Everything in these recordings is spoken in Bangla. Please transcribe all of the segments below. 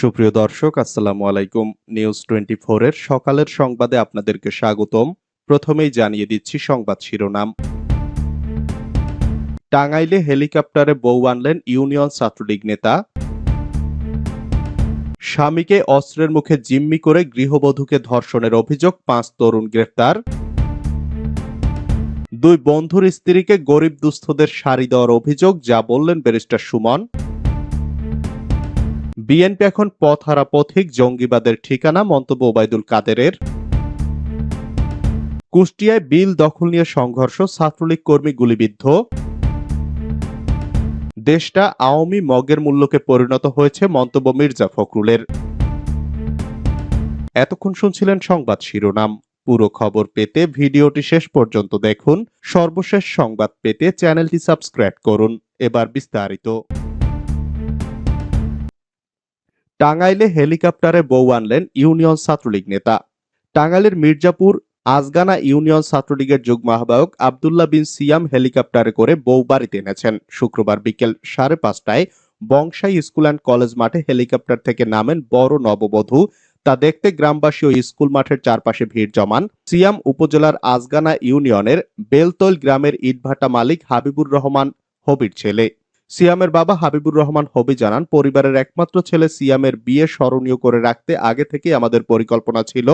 সুপ্রিয় দর্শক, আসসালামু আলাইকুম। নিউজ টোয়েন্টি এর সকালের সংবাদে আপনাদেরকে স্বাগতম। প্রথমেই জানিয়ে দিচ্ছি সংবাদ শিরোনাম। টাঙ্গাইলে হেলিকপ্টারে বউ আনলেন ইউনিয়ন ছাত্রলীগ নেতা। স্বামীকে অস্ত্রের মুখে জিম্মি করে গৃহবধূকে ধর্ষণের অভিযোগ, পাঁচ তরুণ গ্রেফতার দুই বন্ধুর স্ত্রীকে গরিব দুস্থদের শাড়ি দেওয়ার অভিযোগ, যা বললেন ব্যারিস্টার সুমন। বিএনপি এখন পথহারা পথিক, জঙ্গিবাদের ঠিকানা, মন্তব্য ওবায়দুল কাদেরের। কুষ্টিয়ায় বিল দখল নিয়ে সংঘর্ষ, ছাত্রলীগ কর্মী গুলিবিদ্ধ। দেশটা আওয়ামী মগের মূল্যকে পরিণত হয়েছে, মন্তব্য মির্জা ফখরুলের। এতক্ষণ শুনছিলেন সংবাদ শিরোনাম। পুরো খবর পেতে ভিডিওটি শেষ পর্যন্ত দেখুন। সর্বশেষ সংবাদ পেতে চ্যানেলটি সাবস্ক্রাইব করুন। এবার বিস্তারিত। টাঙ্গাইলে হেলিকপ্টারে বউ আনলেন ইউনিয়ন ছাত্রলীগ নেতা। টাঙ্গাইলের মির্জাপুর, আজগানা ইউনিয়ন ছাত্রলীগের যুগ্ম আহ্বায়ক আবদুল্লাহ বিন সিয়াম হেলিকপ্টারে করে বউ বাড়িতে এনেছেন। শুক্রবার বিকেল সাড়ে পাঁচটায় বংশাই স্কুল অ্যান্ড কলেজ মাঠে হেলিকপ্টার থেকে নামেন বড় নববধূ। তা দেখতে গ্রামবাসী ও স্কুল মাঠের চারপাশে ভিড় জমান। সিয়াম উপজেলার আজগানা ইউনিয়নের বেলতৈল গ্রামের ইটভাটা মালিক হাবিবুর রহমান, হবির ছেলে। সিয়ামের বাবা হাবিবুর রহমান হবি জানান, পরিবারের একমাত্র ছেলে সিয়ামের বিয়ে স্মরণীয় করে রাখতে আগে থেকেই আমাদের পরিকল্পনা ছিল।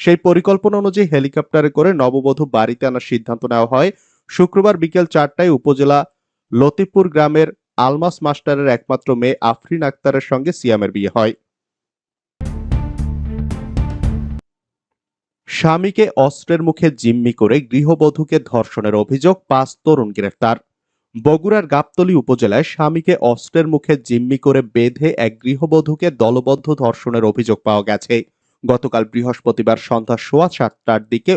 সেই পরিকল্পনা অনুযায়ী হেলিকপ্টারে করে নববধূ বাড়িতে আনার সিদ্ধান্ত নেওয়া হয়। শুক্রবার বিকেল চারটায় উপজেলা লতিপুর গ্রামের আলমাস মাস্টারের একমাত্র মেয়ে আফরিন আক্তারের সঙ্গে সিয়ামের বিয়ে হয়। স্বামীকে অস্ত্রের মুখে জিম্মি করে গৃহবধূকে ধর্ষণের অভিযোগ পাঁচ তরুণ গ্রেফতার। বগুড়ার গাবতলী উপজেলায় স্বামীকে অস্ত্রের মুখে জিম্মি করে বেঁধে এক গৃহবধূকে দলবদ্ধ ধর্ষণের অভিযোগ পাওয়া গেছে। গতকাল বৃহস্পতিবার সন্ধ্যা সোয়া সাতটার দিকে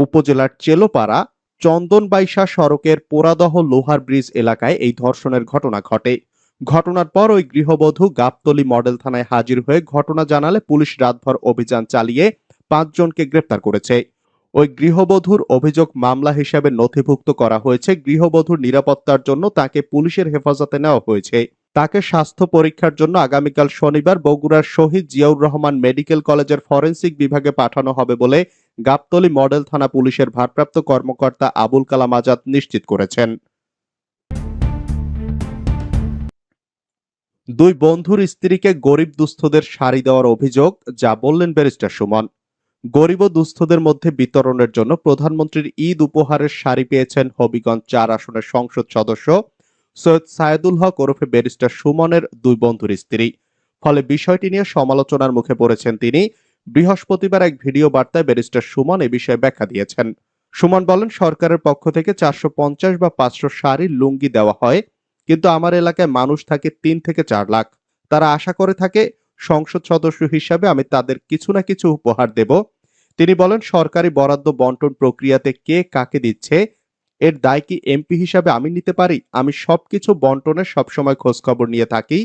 উপজেলার চেলোপাড়া চন্দনবাইশা সড়কের পোড়াদহ লোহার ব্রিজ এলাকায় এই ধর্ষণের ঘটনা ঘটে। ঘটনার পর ওই গৃহবধূ গাবতলী মডেল থানায় হাজির হয়ে ঘটনা জানালে পুলিশ রাতভর অভিযান চালিয়ে পাঁচজনকে গ্রেপ্তার করেছে। ওই গৃহবধূর অভিযোগ মামলা হিসেবে নথিভুক্ত করা হয়েছে। গৃহবধূর নিরাপত্তার জন্য তাকে পুলিশের হেফাজতে নেওয়া হয়েছে। তাকে স্বাস্থ্য পরীক্ষার জন্য আগামীকাল শনিবার বগুড়ার শহীদ জিয়াউর রহমান মেডিকেল কলেজের ফরেন্সিক বিভাগে পাঠানো হবে বলে গাবতলী মডেল থানা পুলিশের ভারপ্রাপ্ত কর্মকর্তা আবুল কালাম আজাদ নিশ্চিত করেছেন। দুই বন্ধুর স্ত্রীকে গরিব দুস্থদের শাড়ি দেওয়ার অভিযোগ, যা বললেন ব্যারিস্টার সুমন। গরিব দুস্থদের মধ্যে বিতরণের জন্য প্রধানমন্ত্রীর ঈদ উপহারের শাড়ি পেয়েছেন হবিগঞ্জ চার আসনের সংসদ সদস্য সৈয়দ সায়েদুল হক ওরফে ব্যারিস্টার সুমনের দুই বন্ধুর স্ত্রী। ফলে বিষয়টি নিয়ে সমালোচনার মুখে পড়েছেন তিনি। বৃহস্পতিবার এক ভিডিও বার্তায় ব্যারিস্টার সুমন এ বিষয়ে ব্যাখ্যা দিয়েছেন। সুমন বলেন, সরকারের পক্ষ থেকে চারশো পঞ্চাশ বা পাঁচশো শাড়ির লুঙ্গি দেওয়া হয়, কিন্তু আমার এলাকায় মানুষ থাকে তিন থেকে চার লাখ। তারা আশা করে থাকে সংসদ সদস্য হিসাবে আমি তাদের কিছু না কিছু উপহার দেব। তিনি বলেন, সরকারি বরাদ্দ বন্টন প্রক্রিয়াতে কে কাকে দিচ্ছে, এর দায় কি এমপি হিসাবে আমি নিতে পারি? আমি সবকিছু বন্টনের সবসময় খোঁজখবর নিয়ে থাকি।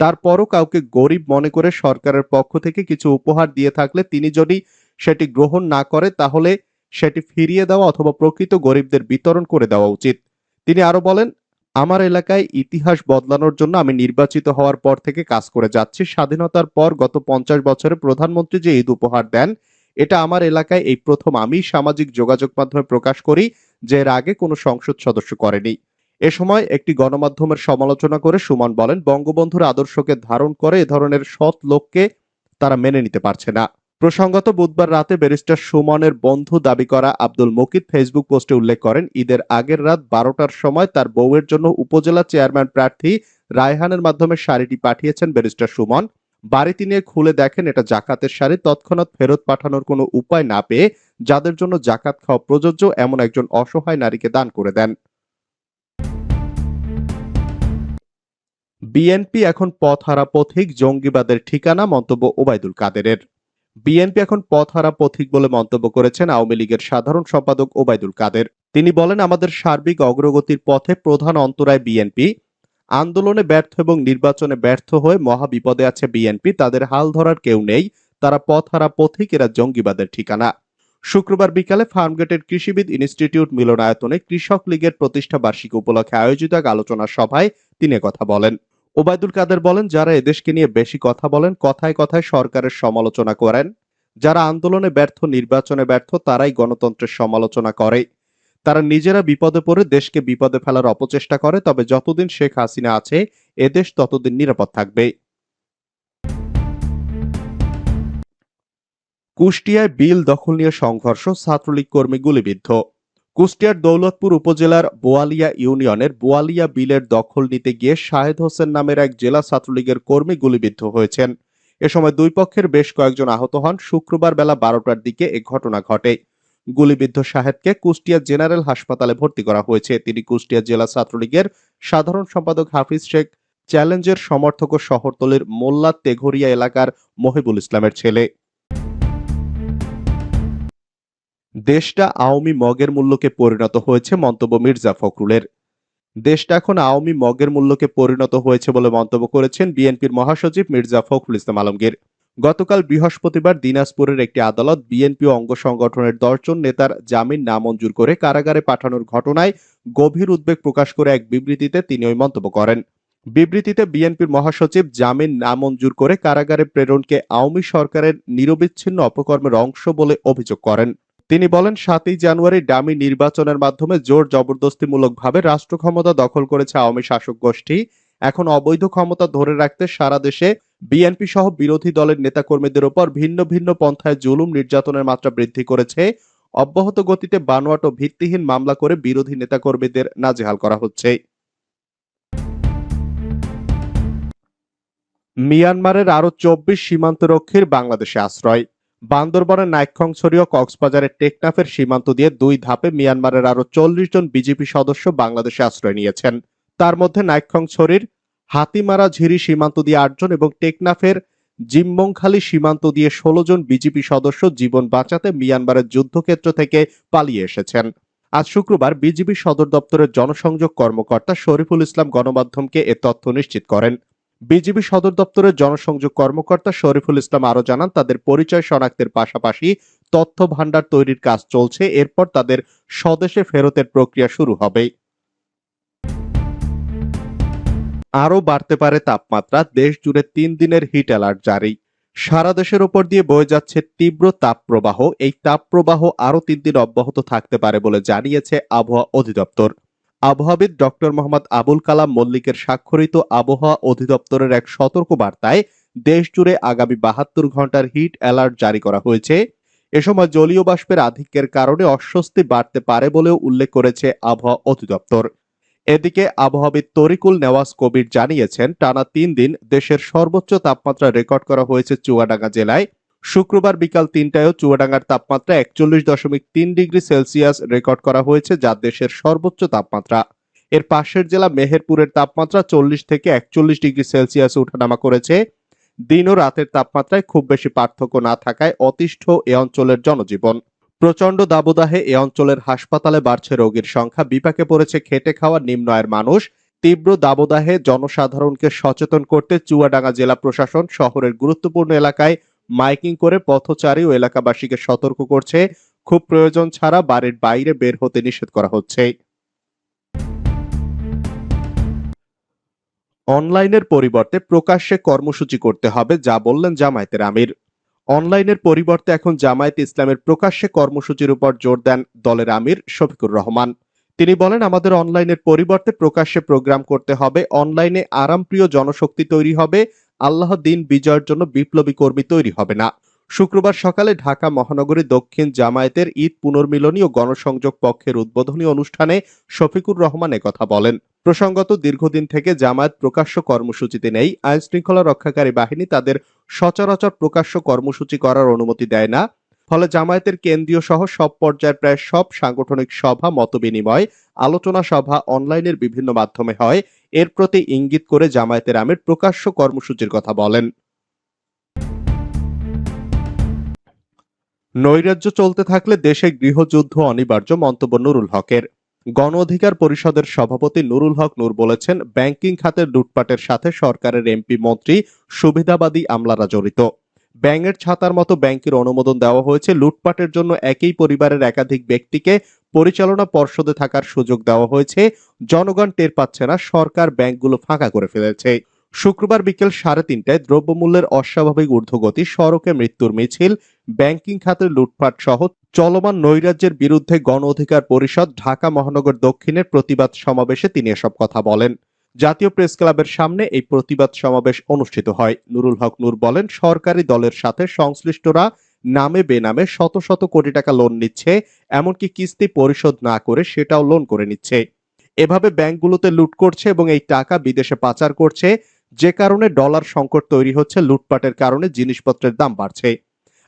তারপরও কাউকে গরিব মনে করে সরকারের পক্ষ থেকে কিছু উপহার দিয়ে থাকলে তিনি যদি সেটি গ্রহণ না করে, তাহলে সেটি ফিরিয়ে দেওয়া অথবা প্রকৃত গরিবদের বিতরণ করে দেওয়া উচিত। তিনি আরও বলেন আমার এলাকায় ইতিহাস বদলানোর জন্য আমি নির্বাচিত হওয়ার পর থেকে কাজ করে যাচ্ছি। স্বাধীনতার পর গত পঞ্চাশ বছরে প্রধানমন্ত্রী যে ঈদ উপহার দেন, এটা আমার এলাকায় এই প্রথম আমি সামাজিক যোগাযোগ মাধ্যমে প্রকাশ করি, যে এর আগে কোনো সংসদ সদস্য করেনি। এ সময় একটি গণমাধ্যমের সমালোচনা করে সুমন বলেন, বঙ্গবন্ধুর আদর্শকে ধারণ করে এ ধরনের সৎ লোককে তারা মেনে নিতে পারছে না। প্রসঙ্গত বুধবার রাতে ব্যারিস্টার সুমনের বন্ধু দাবি করা আব্দুল মকিদ ফেসবুক পোস্টে উল্লেখ করেন, ঈদের আগের রাত বারোটার সময় তার বউয়ের জন্য উপজেলা চেয়ারম্যান প্রার্থী রায়হানের মাধ্যমে শাড়িটি পাঠিয়েছেন ব্যারিস্টার সুমন। বাড়িতে নিয়ে খুলে দেখেন, এটা জাকাতের শাড়ি, তৎক্ষণাৎ ফেরত পাঠানোর কোনো উপায় না পেয়ে যাদের জন্য জাকাত খাওয়া প্রযোজ্য, এমন একজন অসহায় নারীকে দান করে দেন। বিএনপি এখন পথহারা পথিক জঙ্গিবাদের ঠিকানা, মন্তব্য ওবায়দুল কাদেরের। বিএনপি এখন পথহারা পথিক বলে মন্তব্য করেছেন আওয়ামী লীগের সাধারণ সম্পাদক ওবায়দুল কাদের। তিনি বলেন, আমাদের সার্বিক অগ্রগতির পথে প্রধান অন্তরায় বিএনপি। আন্দোলনে ব্যর্থ এবং নির্বাচনে ব্যর্থ হয়ে মহা বিপদে আছে বিএনপি। তাদের হাল ধরার কেউ নেই। তারা পথহারা পথিক, এরা জঙ্গিবাদের ঠিকানা। শুক্রবার বিকালে ফার্মগেটের কৃষিবিদ ইনস্টিটিউট মিলনায়তনে কৃষক লীগের প্রতিষ্ঠা বার্ষিকী উপলক্ষে আয়োজিত এক আলোচনা সভায় তিনি কথা বলেন। ওবায়দুল কাদের বলেন, যারা এদেশকে নিয়ে বেশি কথা বলেন, কথায় কথায় সরকারের সমালোচনা করেন। যারা আন্দোলনে ব্যর্থ, নির্বাচনে ব্যর্থ, তারাই গণতন্ত্রের সমালোচনা করে। তারা নিজেরা বিপদে পড়ে, দেশকে বিপদে ফেলার অপচেষ্টা করে, তবে যতদিন শেখ হাসিনা আছে এদেশ ততদিন নিরাপদ থাকবে। কুষ্টিয়ায় বিল দখল নিয়ে সংঘর্ষ, ছাত্রলীগ কর্মী গুলিবিদ্ধ। কুষ্টিয়ার দৌলতপুর উপজেলার বোয়ালিয়া ইউনিয়নের বোয়ালিয়া বিলের দখল নিতে গিয়ে শাহেদ হোসেন নামের এক জেলা ছাত্রলীগের কর্মী গুলিবিদ্ধ হয়েছেন। এ সময় দুই পক্ষের বেশ কয়েকজন আহত হন। শুক্রবার বেলা বারোটার দিকে এ ঘটনা ঘটে। গুলিবিদ্ধ শাহেদকে কুষ্টিয়া জেনারেল হাসপাতালে ভর্তি করা হয়েছে। তিনি কুষ্টিয়া জেলা ছাত্রলীগের সাধারণ সম্পাদক হাফিজ শেখ, চ্যালেঞ্জের সমর্থক ও শহরতলির মোল্লা তেঘরিয়া এলাকার মহিবুল ইসলামের ছেলে। দেশটা আওয়ামী মগের মূল্যকে পরিণত হয়েছে মন্তব্য মির্জা ফখরুলের। দেশটা এখন আওয়ামী মগের মূল্যকে পরিণত হয়েছে বলে মন্তব্য করেছেন বিএনপির মহাসচিব মির্জা ফখরুল ইসলাম আলমগীর। গতকাল বৃহস্পতিবার দিনাজপুরের একটি আদালত বিএনপি অঙ্গ সংগঠনের দশজন নেতার জামিন নামঞ্জুর করে কারাগারে পাঠানোর ঘটনায় গভীর উদ্বেগ প্রকাশ করে এক বিবৃতিতে তিনি ওই মন্তব্য করেন। বিবৃতিতে বিএনপির মহাসচিব জামিন নামঞ্জুর করে কারাগারে প্রেরণকে আওয়ামী সরকারের নিরবিচ্ছিন্ন অপকর্মের অংশ বলে অভিযোগ করেন। তিনি বলেন, সাতই জানুয়ারি ডামি নির্বাচনের মাধ্যমে জোর জবরদস্তিমূলকভাবে রাষ্ট্র ক্ষমতা দখল করেছে আওয়ামী শাসক গোষ্ঠী। এখন অবৈধ ক্ষমতা ধরে রাখতে সারা দেশে বিএনপি সহ বিরোধী দলের নেতাকর্মীদের উপর ভিন্ন ভিন্ন পন্থায় জুলুম নির্যাতনের মাত্রা বৃদ্ধি করেছে। অব্যাহত গতিতে বানোয়াট ও ভিত্তিহীন মামলা করে বিরোধী নেতাকর্মীদের নাজেহাল করা হচ্ছে। মিয়ানমারের আরও চব্বিশ সীমান্তরক্ষীর বাংলাদেশে আশ্রয়। বান্দরবনের নাইক্ষংছড়ি ও কক্সবাজারের টেকনাফের সীমান্ত দিয়ে দুই ধাপে মিয়ানমারের আরও চল্লিশ জন বিজেপি সদস্য বাংলাদেশে আশ্রয় নিয়েছেন। তার মধ্যে নাইক্ষংছড়ির হাতিমারা ঝিরি সীমান্ত দিয়ে আটজন এবং টেকনাফের জিম্মংখালী সীমান্ত দিয়ে ষোলো জন বিজেপি সদস্য জীবন বাঁচাতে মিয়ানমারের যুদ্ধক্ষেত্র থেকে পালিয়ে এসেছেন। আজ শুক্রবার বিজিবি সদর দপ্তরের জনসংযোগ কর্মকর্তা শরীফুল ইসলাম গণমাধ্যমকে এ তথ্য নিশ্চিত করেন। বিজিবি সদর দপ্তরের জনসংযোগ কর্মকর্তা শরীফুল ইসলাম আরও জানান, তাদের পরিচয় শনাক্তের পাশাপাশি তথ্য ভান্ডার তৈরির কাজ চলছে, এরপর তাদের স্বদেশে ফেরতের প্রক্রিয়া শুরু হবে। আরও বাড়তে পারে তাপমাত্রা, দেশ জুড়ে তিন দিনের হিট অ্যালার্ট জারি। সারা দেশের ওপর দিয়ে বয়ে যাচ্ছে তীব্র তাপপ্রবাহ, এই তাপপ্রবাহ আরও তিন দিন অব্যাহত থাকতে পারে বলে জানিয়েছে আবহাওয়া অধিদপ্তর। আবহাওয়াবিদ ডক্টর মোহাম্মদ আবুল কালাম মল্লিকের স্বাক্ষরিত আবহাওয়া অধিদপ্তরের এক সতর্ক বার্তায় দেশ জুড়ে আগামী বাহাত্তর ঘণ্টার হিট অ্যালার্ট জারি করা হয়েছে। এ সময় জলীয় বাষ্পের আধিক্যের কারণে অস্বস্তি বাড়তে পারে বলেও উল্লেখ করেছে আবহাওয়া অধিদপ্তর। এদিকে আবহাওয়াবিদ তরিকুল নেওয়াজ কবির জানিয়েছেন, টানা তিন দিন দেশের সর্বোচ্চ তাপমাত্রা রেকর্ড করা হয়েছে চুয়াডাঙ্গা জেলায়। শুক্রবার বিকাল তিনটায়ও চুয়াডাঙ্গার তাপমাত্রা একচল্লিশ দশমিক তিন ডিগ্রি সেলসিয়াস রেকর্ড করা হয়েছে, যা দেশের সর্বোচ্চ তাপমাত্রা। এর পাশের জেলা মেহেরপুরের তাপমাত্রা চল্লিশ থেকে একচল্লিশ ডিগ্রি সেলসিয়াস ওঠানামা করেছে। দিন ও রাতের তাপমাত্রায় খুব বেশি পার্থক্য না থাকায় অতিষ্ঠ এ অঞ্চলের জনজীবন। প্রচণ্ড দাবদাহে এ অঞ্চলের হাসপাতালে বাড়ছে রোগীর সংখ্যা, বিপাকে পড়েছে খেটে খাওয়া নিম্ন আয়ের মানুষ। তীব্র দাবদাহে জনসাধারণকে সচেতন করতে চুয়াডাঙ্গা জেলা প্রশাসন শহরের গুরুত্বপূর্ণ এলাকায় মাইকিং করে পথচারী ও এলাকাবাসীকে সতর্ক করছে। খুব প্রয়োজন ছাড়া বাড়ির বাইরে বের হতে নিষেধ করা হচ্ছে। অনলাইনের পরিবর্তে প্রকাশ্যে কর্মসূচি করতে হবে, যা বললেন জামায়াতের আমির। অনলাইনের পরিবর্তে এখন জামায়াত ইসলামের প্রকাশ্যে কর্মসূচির উপর জোর দেন দলের আমির শফিকুর রহমান। তিনি বলেন, আমাদের অনলাইনের পরিবর্তে প্রকাশ্যে প্রোগ্রাম করতে হবে, অনলাইনে আরামপ্রিয় জনশক্তি তৈরি হবে আল্লাহ দিন বিজয়ের জন্য বিপ্লবী কর্মী তৈরি হবে না। শুক্রবার সকালে ঢাকা মহানগরী দক্ষিণ জামায়াতের ঈদ পুনর্মিলনী ও গণসংযোগ পক্ষের উদ্বোধনী অনুষ্ঠানে শফিকুর রহমান কথা বলেন। প্রসঙ্গত, দীর্ঘদিন থেকে জামায়াত প্রকাশ্য কর্মসূচিতে নেই। আইন শৃঙ্খলা রক্ষাকারী বাহিনী তাদের সচরাচর প্রকাশ্য কর্মসূচি করার অনুমতি দেয় না। ফলে জামায়াতের কেন্দ্রীয় সহ সব পর্যায়ের প্রায় সব সাংগঠনিক সভা, মতবিনিময়, আলোচনা সভা, অনলাইনের বিভিন্ন মাধ্যমে হয়। এর প্রতি ইঙ্গিত করে জামায়াতের আমির প্রকাশ্য কর্মসূচির কথা বলেন। নৈরাজ্য চলতে থাকলে দেশে গৃহযুদ্ধ অনিবার্য মন্তব্য নুরুল হকের। গণ অধিকার পরিষদের সভাপতি নুরুল হক নূর বলেছেন, ব্যাংকিং খাতের লুটপাটের সাথে সরকারের এমপি মন্ত্রী সুবিধাবাদী আমলারা জড়িত। ব্যাঙের ছাতার মতো ব্যাংকের অনুমোদন দেওয়া হয়েছে, লুটপাটের জন্য একই পরিবারের একাধিক ব্যক্তিকে পরিচালনা পর্ষদে থাকার সুযোগ দেওয়া হয়েছে। জনগণ টের পাচ্ছে না, সরকার ব্যাংকগুলো ফাঁকা করে ফেলেছে। শুক্রবার বিকেল সাড়ে তিনটায় দ্রব্যমূল্যের অস্বাভাবিক ঊর্ধ্বগতি, সড়কে মৃত্যুর মিছিল, ব্যাংকিং খাতের লুটপাট সহ চলমান নৈরাজ্যের বিরুদ্ধে গণ অধিকার পরিষদ ঢাকা মহানগর দক্ষিণের প্রতিবাদ সমাবেশে তিনি এসব কথা বলেন। জাতীয় প্রেস ক্লাবের সামনে এই প্রতিবাদ সমাবেশ অনুষ্ঠিত হয়। নুরুল হক নূর বলেন, সরকারি দলের সাথে সংশ্লিষ্টরা নামে বেনামে শত শত কোটি টাকা লোন নিচ্ছে, এমনকি কিস্তি পরিশোধ না করে সেটাও লোন করে নিচ্ছে। এভাবে ব্যাংকগুলোতে লুট করছে এবং এই টাকা বিদেশে পাচার করছে, যে কারণে ডলার সংকট তৈরি হচ্ছে, লুটপাটের কারণে জিনিসপত্রের দাম বাড়ছে।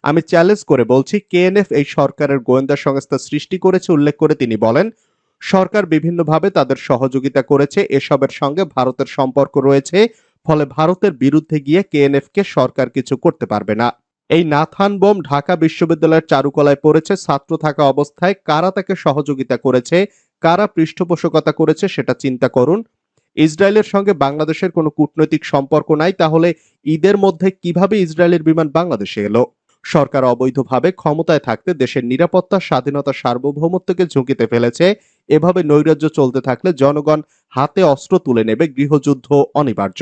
আমি চ্যালেঞ্জ করে বলছি, কেএনএফ এই সরকারের গোয়েন্দা সংস্থা সৃষ্টি করেছে উল্লেখ করে তিনি বলেন, সরকার বিভিন্নভাবে তাদের সহযোগিতা করেছে, এসবের সঙ্গে ভারতের সম্পর্ক রয়েছে, ফলে ভারতের বিরুদ্ধে গিয়ে কেএনএফ কে সরকার কিছু করতে পারবে না। এই নাথান বোম ঢাকা বিশ্ববিদ্যালয়ের চারুকলায় পড়েছে, ছাত্র থাকা অবস্থায় কারা তাকে সহযোগিতা করেছে, কারা পৃষ্ঠপোষকতা করেছে সেটা চিন্তা করুন। ইসরায়েলের সঙ্গে বাংলাদেশের কোনো কূটনৈতিক সম্পর্ক নাই, তাহলে ঈদের মধ্যে কীভাবে ইসরায়েলের বিমান বাংলাদেশে এলো? সরকার অবৈধভাবে ক্ষমতায় থাকতে দেশের নিরাপত্তা, স্বাধীনতা, সার্বভৌমত্বকে ঝুঁকিতে ফেলেছে, এভাবে নৈরাজ্য চলতে থাকলে জনগণ হাতে অস্ত্র তুলে নেবে, গৃহযুদ্ধ অনিবার্য।